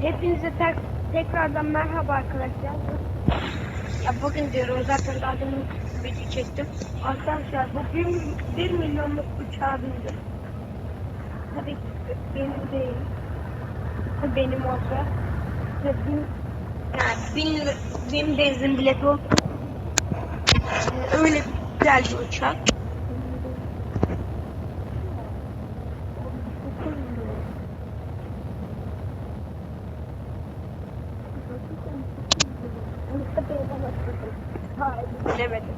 Hepinize tek, tekrardan merhaba arkadaşlar. Ya bugün diyorum zaten demin video çektim. Arkadaşlar bu 1, 1 milyonluk uçağa bindim. Tabii benim değil. Benim olsa. Ve bin, yani bin, bin benzin bileti oldu. Ee, öyle güzel bir uçak. Hayır, bilemedim.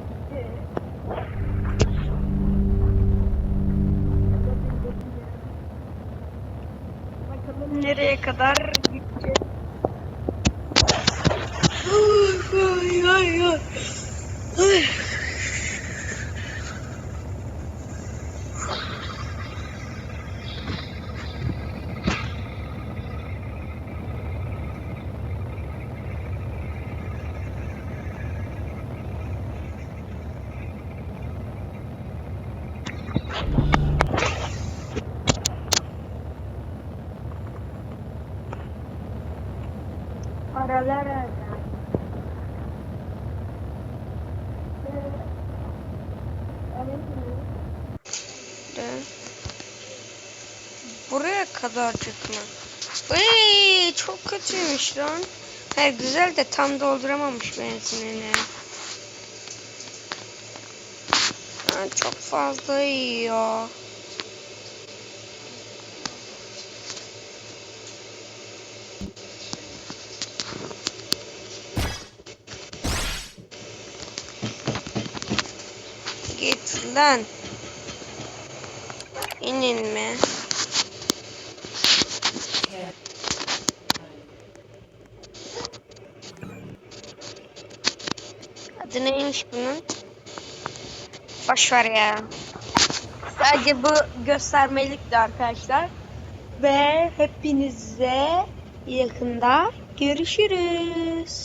Bakalım nereye kadar gideceğiz. Paralar arada. Buraya kadarcık mı? Ay çok kötüymüş lan. Hayır güzel de tam dolduramamış benzinini. Ha, çok fazla yiyor. Git lan. İnin? Adı neymiş bunun? Boş ya. Sadece bu göstermelikti arkadaşlar. Ve hepinize yakında görüşürüz.